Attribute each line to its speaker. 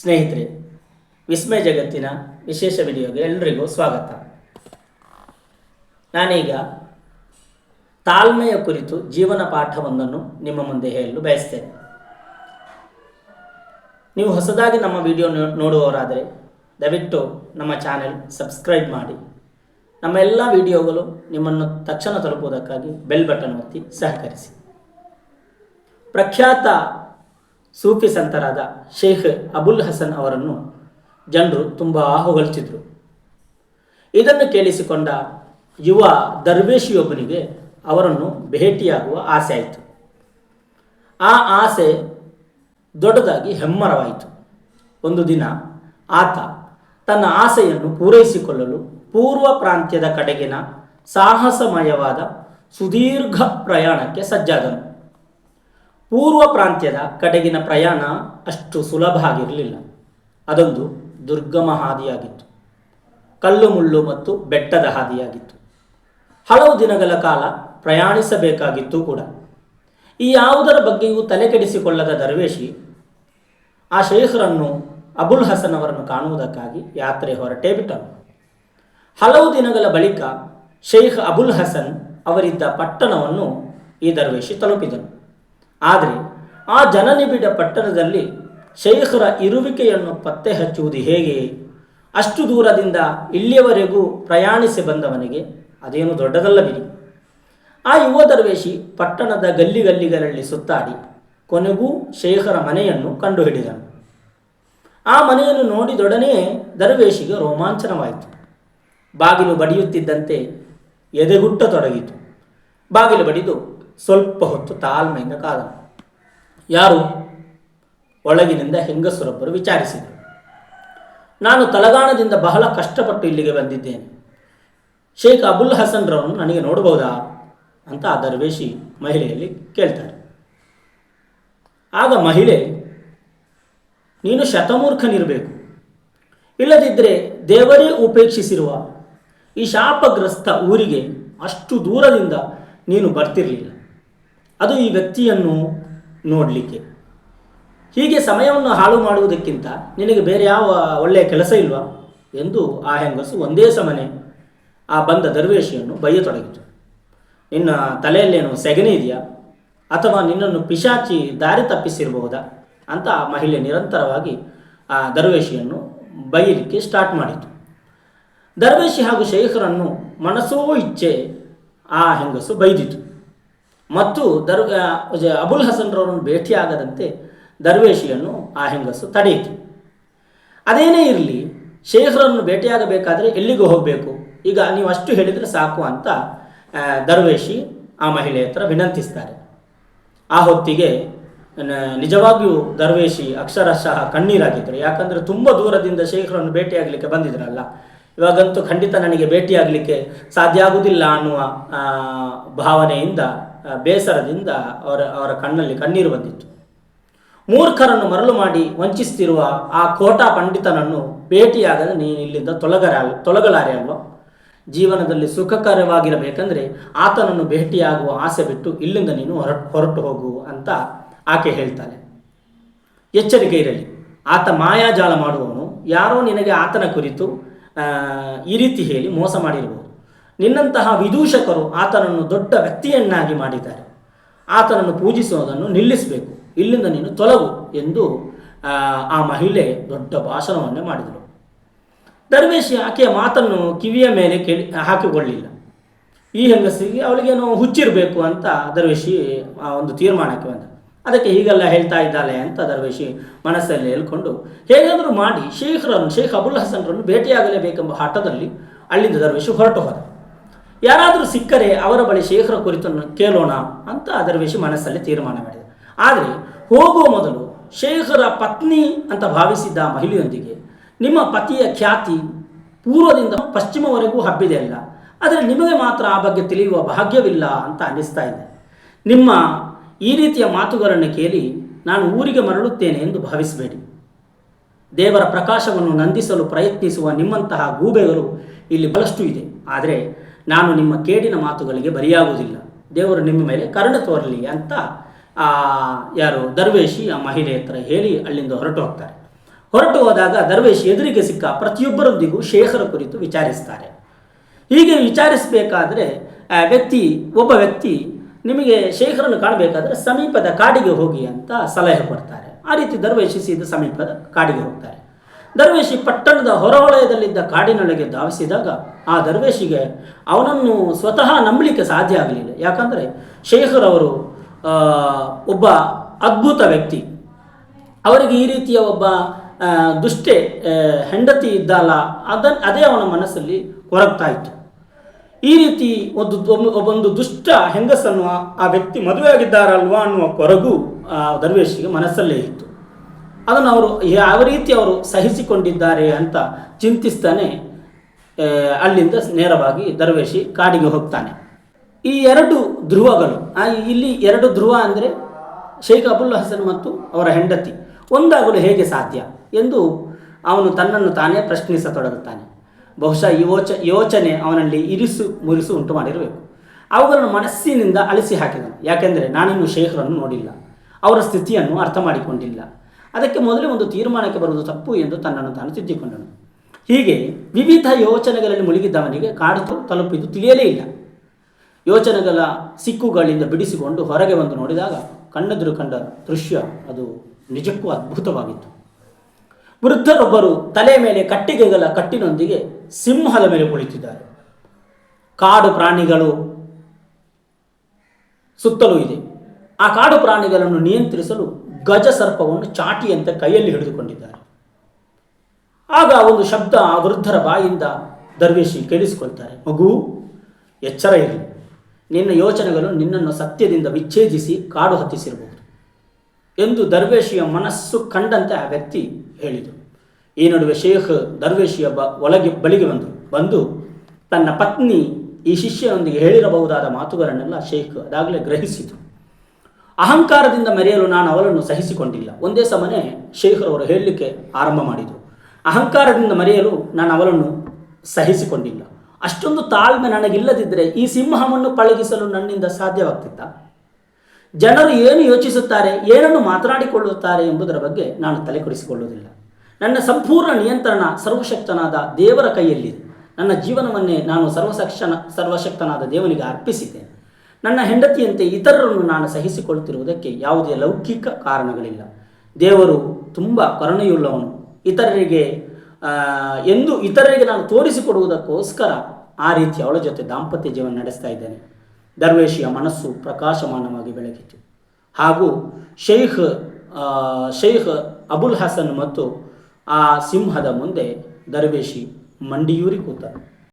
Speaker 1: ಸ್ನೇಹಿತರೆ, ವಿಸ್ಮಯ ಜಗತ್ತಿನ ವಿಶೇಷ ವಿಡಿಯೋಗೆ ಎಲ್ರಿಗೂ ಸ್ವಾಗತ. ನಾನೀಗ ತಾಳ್ಮೆಯ ಕುರಿತು ಜೀವನ ಪಾಠವೊಂದನ್ನು ನಿಮ್ಮ ಮುಂದೆ ಹೇಳಲು ಬಯಸ್ತೇನೆ. ನೀವು ಹೊಸದಾಗಿ ನಮ್ಮ ವಿಡಿಯೋ ನೋಡುವವರಾದರೆ ದಯವಿಟ್ಟು ನಮ್ಮ ಚಾನೆಲ್ ಸಬ್ಸ್ಕ್ರೈಬ್ ಮಾಡಿ. ನಮ್ಮ ಎಲ್ಲ ವಿಡಿಯೋಗಳು ನಿಮ್ಮನ್ನು ತಕ್ಷಣ ತಲುಪುವುದಕ್ಕಾಗಿ ಬೆಲ್ ಬಟನ್ ಒತ್ತಿ ಸಹಕರಿಸಿ. ಪ್ರಖ್ಯಾತ ಸೂಫಿ ಸಂತರಾದ ಶೇಖ್ ಅಬುಲ್ ಹಸನ್ ಅವರನ್ನು ಜನರು ತುಂಬ ಹೊಗಳ್ತಿದ್ರು ಇದನ್ನು ಕೇಳಿಸಿಕೊಂಡ ಯುವ ದರ್ವೇಶಿಯೊಬ್ಬನಿಗೆ ಅವರನ್ನು ಭೇಟಿಯಾಗುವ ಆಸೆ ಆಯಿತು. ಆ ಆಸೆ ದೊಡ್ಡದಾಗಿ ಹೆಮ್ಮರವಾಯಿತು. ಒಂದು ದಿನ ಆತ ತನ್ನ ಆಸೆಯನ್ನು ಪೂರೈಸಿಕೊಳ್ಳಲು ಪೂರ್ವ ಪ್ರಾಂತ್ಯದ ಕಡೆಗಿನ ಸಾಹಸಮಯವಾದ ಸುದೀರ್ಘ ಪ್ರಯಾಣಕ್ಕೆ ಸಜ್ಜಾದನು. ಪೂರ್ವ ಪ್ರಾಂತ್ಯದ ಕಡೆಗಿನ ಪ್ರಯಾಣ ಅಷ್ಟು ಸುಲಭ ಆಗಿರಲಿಲ್ಲ. ಅದೊಂದು ದುರ್ಗಮ ಹಾದಿಯಾಗಿತ್ತು. ಕಲ್ಲು ಮುಳ್ಳು ಮತ್ತು ಬೆಟ್ಟದ ಹಾದಿಯಾಗಿತ್ತು. ಹಲವು ದಿನಗಳ ಕಾಲ ಪ್ರಯಾಣಿಸಬೇಕಾಗಿತ್ತು ಕೂಡ. ಈ ಯಾವುದರ ಬಗ್ಗೆಯೂ ತಲೆ ಕೆಡಿಸಿಕೊಳ್ಳದ ದರ್ವೇಶಿ ಆ ಶೇಖರನ್ನು ಅಬುಲ್ ಹಸನ್ ಅವರನ್ನು ಕಾಣುವುದಕ್ಕಾಗಿ ಯಾತ್ರೆ ಹೊರಟೇ ಬಿಟ್ಟನು ಹಲವು ದಿನಗಳ ಬಳಿಕ ಶೇಖ್ ಅಬುಲ್ ಹಸನ್ ಅವರಿದ್ದ ಪಟ್ಟಣವನ್ನು ಈ ದರ್ವೇಶಿ ತಲುಪಿದನು. ಆದರೆ ಆ ಜನನಿಬಿಡ ಪಟ್ಟಣದಲ್ಲಿ ಶೇಖರ ಇರುವಿಕೆಯನ್ನು ಪತ್ತೆ ಹಚ್ಚುವುದು ಹೇಗೆ? ಅಷ್ಟು ದೂರದಿಂದ ಇಲ್ಲಿಯವರೆಗೂ ಪ್ರಯಾಣಿಸಿ ಬಂದವನಿಗೆ ಅದೇನು ದೊಡ್ಡದಲ್ಲ ಬಿಡಿ. ಆ ಯುವ ದರ್ವೇಶಿ ಪಟ್ಟಣದ ಗಲ್ಲಿ ಗಲ್ಲಿಗಳಲ್ಲಿ ಸುತ್ತಾಡಿ ಕೊನೆಗೂ ಶೇಖರ ಮನೆಯನ್ನು ಕಂಡುಹಿಡಿದನು. ಆ ಮನೆಯನ್ನು ನೋಡಿದೊಡನೆ ದರ್ವೇಶಿಗೆ ರೋಮಾಂಚನವಾಯಿತು. ಬಾಗಿಲು ಬಡಿಯುತ್ತಿದ್ದಂತೆ ಎದೆಗುಟ್ಟತೊಡಗಿತು ಬಾಗಿಲು ಬಡಿದು ಸ್ವಲ್ಪ ಹೊತ್ತು ತಾಳ್ಮೆಯಿಂದ ಕಾದ? ಯಾರು? ಒಳಗಿನಿಂದ ಹೆಂಗಸರೊಬ್ಬರು ವಿಚಾರಿಸಿದರು. ನಾನು ತಲಗಾಣದಿಂದ ಬಹಳ ಕಷ್ಟಪಟ್ಟು ಇಲ್ಲಿಗೆ ಬಂದಿದ್ದೇನೆ. ಶೇಖ್ ಅಬುಲ್ ಹಸನ್ರವರನ್ನು ನನಗೆ ನೋಡಬಹುದಾ? ಅಂತ ಆ ದರ್ವೇಶಿ ಮಹಿಳೆಯಲ್ಲಿ ಕೇಳ್ತಾರೆ. ಆಗ ಮಹಿಳೆ, ನೀನು ಶತಮೂರ್ಖನಿರಬೇಕು. ಇಲ್ಲದಿದ್ದರೆ ದೇವರೇ ಉಪೇಕ್ಷಿಸಿರುವ ಈ ಶಾಪಗ್ರಸ್ತ ಊರಿಗೆ ಅಷ್ಟು ದೂರದಿಂದ ನೀನು ಬರ್ತಿರಲಿಲ್ಲ. ಅದು ಈ ವ್ಯಕ್ತಿಯನ್ನು ನೋಡಲಿಕ್ಕೆ. ಹೀಗೆ ಸಮಯವನ್ನು ಹಾಳು ಮಾಡುವುದಕ್ಕಿಂತ ನಿನಗೆ ಬೇರೆ ಯಾವ ಒಳ್ಳೆಯ ಕೆಲಸ ಇಲ್ವಾ? ಎಂದು ಆ ಹೆಂಗಸು ಒಂದೇ ಸಮನೆ ಆ ಬಂದ ದರ್ವೇಶಿಯನ್ನು ಬೈಯತೊಡಗಿತು. ನಿನ್ನ ತಲೆಯಲ್ಲೇನು ಸೆಗಣಿ ಇದೆಯಾ? ಅಥವಾ ನಿನ್ನನ್ನು ಪಿಶಾಚಿ ದಾರಿ ತಪ್ಪಿಸಿರಬಹುದಾ? ಅಂತ ಆ ಮಹಿಳೆ ನಿರಂತರವಾಗಿ ಆ ದರ್ವೇಶಿಯನ್ನು ಬೈಯಲಿಕ್ಕೆ ಸ್ಟಾರ್ಟ್ ಮಾಡಿತು. ದರ್ವೇಶಿ ಹಾಗೂ ಶೇಖರನ್ನು ಮನಸ್ಸೋ ಇಚ್ಛೆ ಆ ಹೆಂಗಸು ಬೈದಿತು. ಮತ್ತು ದರ್ ಅಬುಲ್ ಹಸನ್ರವರನ್ನು ಭೇಟಿಯಾಗದಂತೆ ದರ್ವೇಶಿಯನ್ನು ಆ ಹೆಂಗಸು ತಡೆಯಿತು. ಅದೇನೇ ಇರಲಿ, ಶೇಖರನ್ನು ಭೇಟಿಯಾಗಬೇಕಾದರೆ ಎಲ್ಲಿಗೂ ಹೋಗಬೇಕು? ಈಗ ನೀವು ಅಷ್ಟು ಹೇಳಿದರೆ ಸಾಕು ಅಂತ ದರ್ವೇಶಿ ಆ ಮಹಿಳೆ ಹತ್ರ ವಿನಂತಿಸ್ತಾರೆ. ಆ ಹೊತ್ತಿಗೆ ನಿಜವಾಗಿಯೂ ದರ್ವೇಶಿ ಅಕ್ಷರಶಃ ಕಣ್ಣೀರಾಗಿದ್ದರು. ಯಾಕಂದರೆ ತುಂಬ ದೂರದಿಂದ ಶೇಖರನ್ನು ಭೇಟಿಯಾಗಲಿಕ್ಕೆ ಬಂದಿದ್ರಲ್ಲ. ಇವಾಗಂತೂ ಖಂಡಿತ ನನಗೆ ಭೇಟಿಯಾಗಲಿಕ್ಕೆ ಸಾಧ್ಯ ಆಗುವುದಿಲ್ಲ ಅನ್ನುವ ಭಾವನೆಯಿಂದ ಬೇಸರದಿಂದ ಅವರ ಅವರ ಕಣ್ಣಲ್ಲಿ ಕಣ್ಣೀರು ಬಂದಿತ್ತು. ಮೂರ್ಖರನ್ನು ಮರಳು ಮಾಡಿ ವಂಚಿಸುತ್ತಿರುವ ಆ ಕೋಟಾ ಪಂಡಿತನನ್ನು ಭೇಟಿಯಾಗದೆ ನೀನು ಇಲ್ಲಿಂದ ತೊಲಗರ, ತೊಲಗಲಾರೆ ಅಲ್ವಾ? ಜೀವನದಲ್ಲಿ ಸುಖಕರವಾಗಿರಬೇಕಂದ್ರೆ ಆತನನ್ನು ಭೇಟಿಯಾಗುವ ಆಸೆ ಬಿಟ್ಟು ಇಲ್ಲಿಂದ ನೀನು ಹೊರಟು ಹೊರಟು ಹೋಗು ಅಂತ ಆಕೆ ಹೇಳ್ತಾಳೆ. ಎಚ್ಚರಿಕೆ ಇರಲಿ. ಆತ ಮಾಯಾಜಾಲ ಮಾಡುವವನು. ಯಾರೋ ನಿನಗೆ ಆತನ ಕುರಿತು ಈ ರೀತಿ ಹೇಳಿ ಮೋಸ ಮಾಡಿರಬಹುದು ನಿನ್ನಂತಹ ವಿದೂಷಕರು ಆತನನ್ನು ದೊಡ್ಡ ವ್ಯಕ್ತಿಯನ್ನಾಗಿ ಮಾಡಿದ್ದಾರೆ. ಆತನನ್ನು ಪೂಜಿಸುವುದನ್ನು ನಿಲ್ಲಿಸಬೇಕು. ಇಲ್ಲಿಂದ ನೀನು ತೊಲಗು ಎಂದು ಆ, ಮಹಿಳೆ ದೊಡ್ಡ ಭಾಷಣವನ್ನೇ ಮಾಡಿದರು ದರ್ವೇಶಿ ಆಕೆಯ ಮಾತನ್ನು ಕಿವಿಯ ಮೇಲೆ ಕೇಳಿ ಹಾಕಿಕೊಳ್ಳಿಲ್ಲ. ಈ ಹೆಂಗಸಿಗೆ ಅವಳಿಗೇನೋ ಹುಚ್ಚಿರಬೇಕು ಅಂತ ದರ್ವೇಶಿ ಒಂದು ತೀರ್ಮಾನಕ್ಕೆ ಬಂದ. ಅದಕ್ಕೆ ಹೀಗೆಲ್ಲ ಹೇಳ್ತಾ ಇದ್ದಾಳೆ ಅಂತ ದರ್ವೇಶಿ ಮನಸ್ಸಲ್ಲಿ ಹೇಳ್ಕೊಂಡು ಹೇಗಾದರೂ ಮಾಡಿ ಶೇಖರನ್ನು ಶೇಖ್ ಅಬುಲ್ ಹಸನ್ರನ್ನು ಭೇಟಿಯಾಗಲೇಬೇಕೆಂಬ ಹಠದಲ್ಲಿ ಅಲ್ಲಿಂದ ದರ್ವೇಶಿ ಹೊರಟು ಹೋದ. ಯಾರಾದರೂ ಸಿಕ್ಕರೆ ಅವರ ಬಳಿ ಶೇಖರ ಕುರಿತನ್ನು ಕೇಳೋಣ ಅಂತ ದರ್ವೇಶಿ ಮನಸ್ಸಲ್ಲಿ ತೀರ್ಮಾನ ಮಾಡಿದ. ಆದರೆ ಹೋಗುವ ಮೊದಲು ಶೇಖರ ಪತ್ನಿ ಅಂತ ಭಾವಿಸಿದ್ದ ಮಹಿಳೆಯೊಂದಿಗೆ ನಿಮ್ಮ ಪತಿಯ ಖ್ಯಾತಿ ಪೂರ್ವದಿಂದ ಪಶ್ಚಿಮವರೆಗೂ ಹಬ್ಬಿದೆ ಅಲ್ಲ, ಆದರೆ ನಿಮಗೆ ಮಾತ್ರ ಆ ಬಗ್ಗೆ ತಿಳಿಯುವ ಭಾಗ್ಯವಿಲ್ಲ ಅಂತ ಅನ್ನಿಸ್ತಾ ಇದೆ. ನಿಮ್ಮ ಈ ರೀತಿಯ ಮಾತುಗಳನ್ನು ಕೇಳಿ ನಾನು ಊರಿಗೆ ಮರಳುತ್ತೇನೆ ಎಂದು ಭಾವಿಸಬೇಡಿ. ದೇವರ ಪ್ರಕಾಶವನ್ನು ನಂದಿಸಲು ಪ್ರಯತ್ನಿಸುವ ನಿಮ್ಮಂತಹ ಗೂಬೆಗಳು ಇಲ್ಲಿ ಬಹಳಷ್ಟು ಇದೆ. ಆದರೆ ನಾನು ನಿಮ್ಮ ಕೇಡಿನ ಮಾತುಗಳಿಗೆ ಬರಿಯಾಗುವುದಿಲ್ಲ ದೇವರು ನಿಮ್ಮ ಮೇಲೆ ಕರುಣೆ ತೋರಲಿ ಅಂತ, ಆ, ಯಾರು ದರ್ವೇಶಿ ಆ ಮಹಿಳೆ ಹತ್ರ ಹೇಳಿ ಅಲ್ಲಿಂದ ಹೊರಟು ಹೋಗ್ತಾರೆ. ಹೊರಟು ಹೋದಾಗ ದರ್ವೇಶಿ ಎದುರಿಗೆ ಸಿಕ್ಕ ಪ್ರತಿಯೊಬ್ಬರೊಂದಿಗೂ ಶೇಖರ ಕುರಿತು ವಿಚಾರಿಸ್ತಾರೆ. ಹೀಗೆ ವಿಚಾರಿಸಬೇಕಾದ್ರೆ, ಆ, ವ್ಯಕ್ತಿ, ಒಬ್ಬ ವ್ಯಕ್ತಿ ನಿಮಗೆ ಶೇಖರನ್ನು ಕಾಣಬೇಕಾದ್ರೆ ಸಮೀಪದ ಕಾಡಿಗೆ ಹೋಗಿ ಅಂತ ಸಲಹೆ ಕೊಡ್ತಾರೆ. ಆ ರೀತಿ ದರ್ವೇಶಿ ಸೀದ ಸಮೀಪದ ಕಾಡಿಗೆ ಹೋಗ್ತಾರೆ. ದರ್ವೇಶಿ ಪಟ್ಟಣದ ಹೊರವಲಯದಲ್ಲಿದ್ದ ಕಾಡಿನೊಳಗೆ ಧಾವಿಸಿದಾಗ ಆ ದರ್ವೇಶಿಗೆ ಅವನನ್ನು ಸ್ವತಃ ನಂಬಲಿಕ್ಕೆ ಸಾಧ್ಯ ಆಗಲಿಲ್ಲ. ಯಾಕಂದರೆ ಶೇಖರ್ ಅವರು ಒಬ್ಬ ಅದ್ಭುತ ವ್ಯಕ್ತಿ. ಅವರಿಗೆ ಈ ರೀತಿಯ ಒಬ್ಬ ದುಷ್ಟೆ ಹೆಂಡತಿ ಇದ್ದಲ್ಲ ಅದನ್, ಅದೇ ಅವನ ಮನಸ್ಸಲ್ಲಿ ಕೊರಗ್ತಾ ಇತ್ತು. ಈ ರೀತಿ ಒಂದು, ಒಂದು- ದುಷ್ಟ ಹೆಂಗಸನ್ನು ಆ ವ್ಯಕ್ತಿ ಮದುವೆಯಾಗಿದ್ದಾರಲ್ವಾ ಅನ್ನುವ ಕೊರಗು ಆ, ದರ್ವೇಶಿಗೆ ಮನಸ್ಸಲ್ಲೇ ಇತ್ತು. ಅದನ್ನು ಅವರು ಯಾವ ರೀತಿ ಅವರು ಸಹಿಸಿಕೊಂಡಿದ್ದಾರೆ ಅಂತ ಚಿಂತಿಸ್ತಾನೆ ಅಲ್ಲಿಂದ ನೇರವಾಗಿ ದರ್ವೇಶಿ ಕಾಡಿಗೆ ಹೋಗ್ತಾನೆ. ಈ ಎರಡು ಧ್ರುವಗಳು ಇಲ್ಲಿ ಎರಡು ಧ್ರುವ ಅಂದರೆ ಶೇಖ್ ಅಬುಲ್ ಹಸನ್ ಮತ್ತು ಅವರ ಹೆಂಡತಿ, ಒಂದಾಗಲು ಹೇಗೆ ಸಾಧ್ಯ ಎಂದು ಅವನು ತನ್ನನ್ನು ತಾನೇ ಪ್ರಶ್ನಿಸತೊಡಗುತ್ತಾನೆ. ಬಹುಶಃ ಯೋಚ, ಯೋಚನೆ ಅವನಲ್ಲಿ ಇರಿಸು, ಮುರಿಸು ಉಂಟು ಮಾಡಿರಬೇಕು. ಅವುಗಳನ್ನು ಮನಸ್ಸಿನಿಂದ ಅಳಿಸಿ ಹಾಕಿದನು. ಯಾಕೆಂದರೆ ನಾನಿನ್ನು ಶೇಖರನ್ನು ನೋಡಿಲ್ಲ. ಅವರ ಸ್ಥಿತಿಯನ್ನು ಅರ್ಥ ಮಾಡಿಕೊಂಡಿಲ್ಲ. ಅದಕ್ಕೆ ಮೊದಲೇ ಒಂದು ತೀರ್ಮಾನಕ್ಕೆ ಬರುವುದು ತಪ್ಪು ಎಂದು ತನ್ನನ್ನು ತಾನು ತಿದ್ದಿಕೊಂಡನು. ಹೀಗೆ ವಿವಿಧ ಯೋಚನೆಗಳಲ್ಲಿ ಮುಳುಗಿದ್ದವನಿಗೆ ಕಾಡು ತಲುಪಿದ್ದು ತಿಳಿಯಲೇ ಇಲ್ಲ. ಯೋಚನೆಗಳ ಸಿಕ್ಕುಗಳಿಂದ ಬಿಡಿಸಿಕೊಂಡು ಹೊರಗೆ ಬಂದು ನೋಡಿದಾಗ ಕಣ್ಣೆದುರು ಕಂಡ ದೃಶ್ಯ ಅದು ನಿಜಕ್ಕೂ ಅದ್ಭುತವಾಗಿತ್ತು. ವೃದ್ಧರೊಬ್ಬರು ತಲೆ ಮೇಲೆ ಕಟ್ಟಿಗೆಗಳ ಕಟ್ಟಿನೊಂದಿಗೆ ಸಿಂಹದ ಮೇಲೆ ಕುಳಿತಿದ್ದಾರೆ. ಕಾಡು ಪ್ರಾಣಿಗಳು ಸುತ್ತಲೂ ಇದೆ. ಆ ಕಾಡು ಪ್ರಾಣಿಗಳನ್ನು ನಿಯಂತ್ರಿಸಲು ಗಜ ಸರ್ಪವನ್ನು ಚಾಟಿಯಂತೆ ಕೈಯಲ್ಲಿ ಹಿಡಿದುಕೊಂಡಿದ್ದಾರೆ. ಆಗ ಒಂದು ಶಬ್ದ ಆ ವೃದ್ಧರ ಬಾಯಿಂದ ದರ್ವೇಶಿ ಕೇಳಿಸಿಕೊಳ್ತಾರೆ, ಮಗು, ಎಚ್ಚರ ಇರಲಿ ನಿನ್ನ ಯೋಚನೆಗಳು ನಿನ್ನನ್ನು ಸತ್ಯದಿಂದ ವಿಚ್ಛೇದಿಸಿ ಕಾಡು ಹತ್ತಿಸಿರಬಹುದು ಎಂದು ದರ್ವೇಶಿಯ ಮನಸ್ಸು ಕಂಡಂತೆ ಆ ವ್ಯಕ್ತಿ ಹೇಳಿದರು. ಈ ನಡುವೆ ಶೇಖ್ ದರ್ವೇಶಿಯ ಬ, ಒಳಗೆ, ಬಳಿಗೆ ಬಂದರು ಬಂದು ತನ್ನ ಪತ್ನಿ ಈ ಶಿಷ್ಯನೊಂದಿಗೆ ಹೇಳಿರಬಹುದಾದ ಮಾತುಗಳನ್ನೆಲ್ಲ ಶೇಖ್ ಅದಾಗಲೇ ಗ್ರಹಿಸಿತು ಅಹಂಕಾರದಿಂದ ಮೆರೆಯಲು ನಾನು ಅವಳನ್ನು ಸಹಿಸಿಕೊಂಡಿಲ್ಲ. ಒಂದೇ ಸಮನೆ ಶೇಖರ್ ಅವರು ಹೇಳಲಿಕ್ಕೆ ಆರಂಭ ಮಾಡಿದರು. ಅಹಂಕಾರದಿಂದ ಮರೆಯಲು ನಾನು ಅವಳನ್ನು ಸಹಿಸಿಕೊಂಡಿಲ್ಲ. ಅಷ್ಟೊಂದು ತಾಳ್ಮೆ ನನಗಿಲ್ಲದಿದ್ದರೆ ಈ ಸಿಂಹವನ್ನು ಪಳಗಿಸಲು ನನ್ನಿಂದ ಸಾಧ್ಯವಾಗ್ತಿತ್ತ? ಜನರು ಏನು ಯೋಚಿಸುತ್ತಾರೆ, ಏನನ್ನು ಮಾತನಾಡಿಕೊಳ್ಳುತ್ತಾರೆ ಎಂಬುದರ ಬಗ್ಗೆ ನಾನು ತಲೆಕೊಡಿಸಿಕೊಳ್ಳುವುದಿಲ್ಲ. ನನ್ನ ಸಂಪೂರ್ಣ ನಿಯಂತ್ರಣ ಸರ್ವಶಕ್ತನಾದ ದೇವರ ಕೈಯಲ್ಲಿದೆ. ನನ್ನ ಜೀವನವನ್ನೇ ನಾನು ಸರ್ವಸಕ್ಷನ ಸರ್ವಶಕ್ತನಾದ ದೇವನಿಗೆ ಅರ್ಪಿಸಿದ್ದೇನೆ. ನನ್ನ ಹೆಂಡತಿಯಂತೆ ಇತರರನ್ನು ನಾನು ಸಹಿಸಿಕೊಳ್ಳುತ್ತಿರುವುದಕ್ಕೆ ಯಾವುದೇ ಲೌಕಿಕ ಕಾರಣಗಳಿಲ್ಲ. ದೇವರು ತುಂಬ ಕರುಣೆಯುಳ್ಳವನು. ಇತರರಿಗೆ ಎಂದು ಇತರರಿಗೆ ನಾನು ತೋರಿಸಿಕೊಡುವುದಕ್ಕೋಸ್ಕರ ಆ ರೀತಿ ಅವಳ ಜೊತೆ ದಾಂಪತ್ಯ ಜೀವನ ನಡೆಸ್ತಾ ಇದ್ದೇನೆ. ದರ್ವೇಶಿಯ ಮನಸ್ಸು ಪ್ರಕಾಶಮಾನವಾಗಿ ಬೆಳಗಿತು ಹಾಗೂ ಶೈಖ್ ಶೈಖ್ ಅಬುಲ್ ಹಸನ್ ಮತ್ತು ಆ ಸಿಂಹದ ಮುಂದೆ ದರ್ವೇಶಿ ಮಂಡಿಯೂರಿ ಕೂತ